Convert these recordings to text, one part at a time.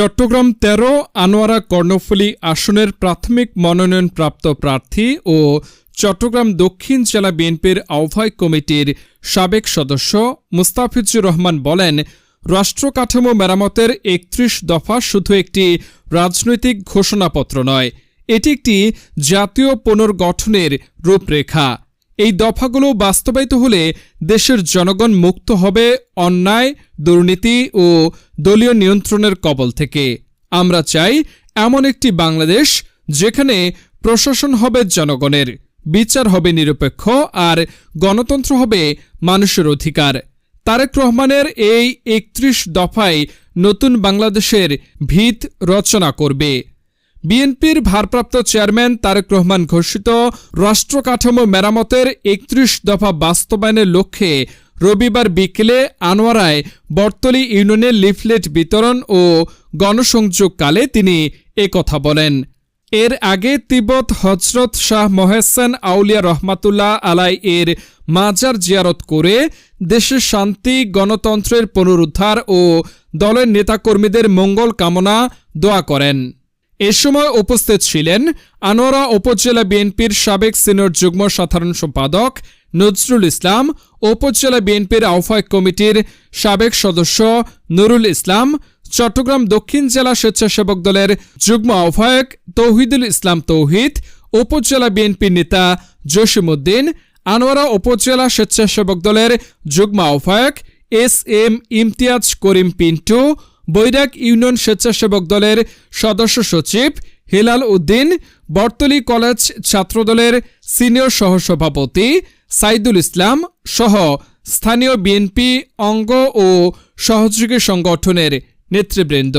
চট্টগ্রাম তেরো, আনোয়ারা কর্ণফুলী আসনের প্রাথমিক মনোনয়নপ্রাপ্ত প্রার্থী ও চট্টগ্রাম দক্ষিণ জেলা বিএনপির আহ্বায়ক কমিটির সাবেক সদস্য মুস্তাফিজুর রহমান বলেন, রাষ্ট্র কাঠামো মেরামতের একত্রিশ দফা শুধু একটি রাজনৈতিক ঘোষণাপত্র নয়, এটি একটি জাতীয় পুনর্গঠনের রূপরেখা। এই দফাগুলো বাস্তবায়িত হলে দেশের জনগণ মুক্ত হবে অন্যায়, দুর্নীতি ও দলীয় নিয়ন্ত্রণের কবল থেকে। আমরা চাই এমন একটি বাংলাদেশ যেখানে প্রশাসন হবে জনগণের, বিচার হবে নিরপেক্ষ আর গণতন্ত্র হবে মানুষের অধিকার। তারেক রহমানের এই একত্রিশ দফায় নতুন বাংলাদেশের ভিত রচনা করবে। বিএনপির ভারপ্রাপ্ত চেয়ারম্যান তারেক রহমান ঘোষিত রাষ্ট্র কাঠামো মেরামতের একত্রিশ দফা বাস্তবায়নের লক্ষ্যে রবিবার বিকেলে আনোয়ারায় বর্তলী ইউনিয়নে লিফলেট বিতরণ ও গণসংযোগকালে তিনি কথা বলেন। এর আগে তিব্বত হজরত শাহ মহেসেন আউলিয়া রহমাতুল্লাহ আলাই এর মাজার জিয়ারত করে দেশের শান্তি, গণতন্ত্রের পুনরুদ্ধার ও দলের নেতাকর্মীদের মঙ্গল কামনা দোয়া করেন। এ সময় উপস্থিত ছিলেন আনোয়ারা উপজেলা বিএনপির সাবেক সিনিয়র যুগ্ম সাধারণ সম্পাদক নজরুল ইসলাম, উপজেলা বিএনপির আহ্বায়ক কমিটির সাবেক সদস্য নুরুল ইসলাম, চট্টগ্রাম দক্ষিণ জেলা স্বেচ্ছাসেবক দলের যুগ্ম আহ্বায়ক তৌহিদুল ইসলাম তৌহিদ, উপজেলা বিএনপির নেতা জসিমউদ্দিন, আনোয়ারা উপজেলা স্বেচ্ছাসেবক দলের যুগ্ম আহ্বায়ক S M Imtiaz Karim Pintu Bairag union স্বেচ্ছাসেবক দলের সদস্য সচিব হেলাল উদ্দিন, বর্তলী কলেজ ছাত্রদলের সিনিয়র সহসভাপতি সাইদুল ইসলাম সহ স্থানীয় বিএনপি অঙ্গ ও সহযোগী সংগঠনের নেতৃবৃন্দ।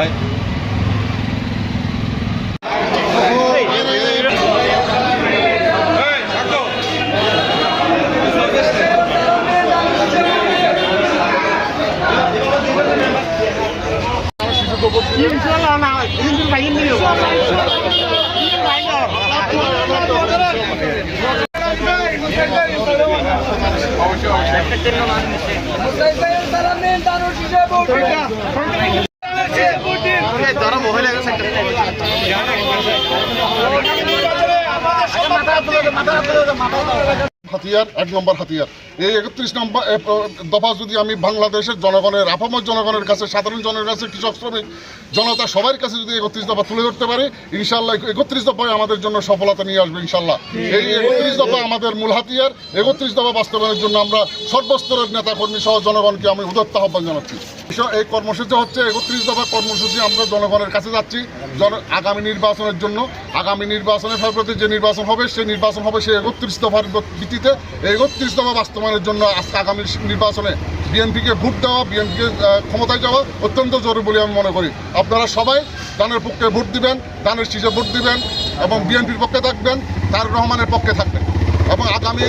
ইনশাআল্লাহ হিন্দুর ভাই হিন্দু ভাই হাতিয়ার, এক নম্বর হাতিয়ার। এই একত্রিশ নম্বর দফা যদি আমি বাংলাদেশের জনগণের, আপামর জনগণের কাছে, সাধারণ জনের কাছে, কৃষক, শ্রমিক, জনতা সবার কাছে যদি একত্রিশ দফা তুলে ধরতে পারি ইনশাল্লাহ একত্রিশ দফায় আমাদের জন্য সফলতা নিয়ে আসবে ইনশাল্লাহ এই একত্রিশ দফা আমাদের মূল হাতিয়ার, একত্রিশ দফা বাস্তবায়নের জন্য আমরা সর্বস্তরের নেতাকর্মী সহ জনগণকে আমি উদত্ত আহ্বান জানাচ্ছি। এই কর্মসূচি হচ্ছে একত্রিশ দফা কর্মসূচি, আমরা জনগণের কাছে যাচ্ছি আগামী নির্বাচনের জন্য, আগামী নির্বাচনের ফেব্রুয়ারিতে যে নির্বাচন হবে, সেই নির্বাচন হবে সেই একত্রিশ দফার ভিত্তিতে। এই একত্রিশ দফা বাস্তবায়নের জন্য আজকে আগামী নির্বাচনে বিএনপিকে ভোট দেওয়া, বিএনপিকে ক্ষমতায় যাওয়া অত্যন্ত জরুরি বলে আমি মনে করি। আপনারা সবাই দানের পক্ষে ভোট দিবেন, দানের শীষে ভোট দিবেন এবং বিএনপির পক্ষে থাকবেন, তার রহমানের পক্ষে থাকবেন এবং আগামী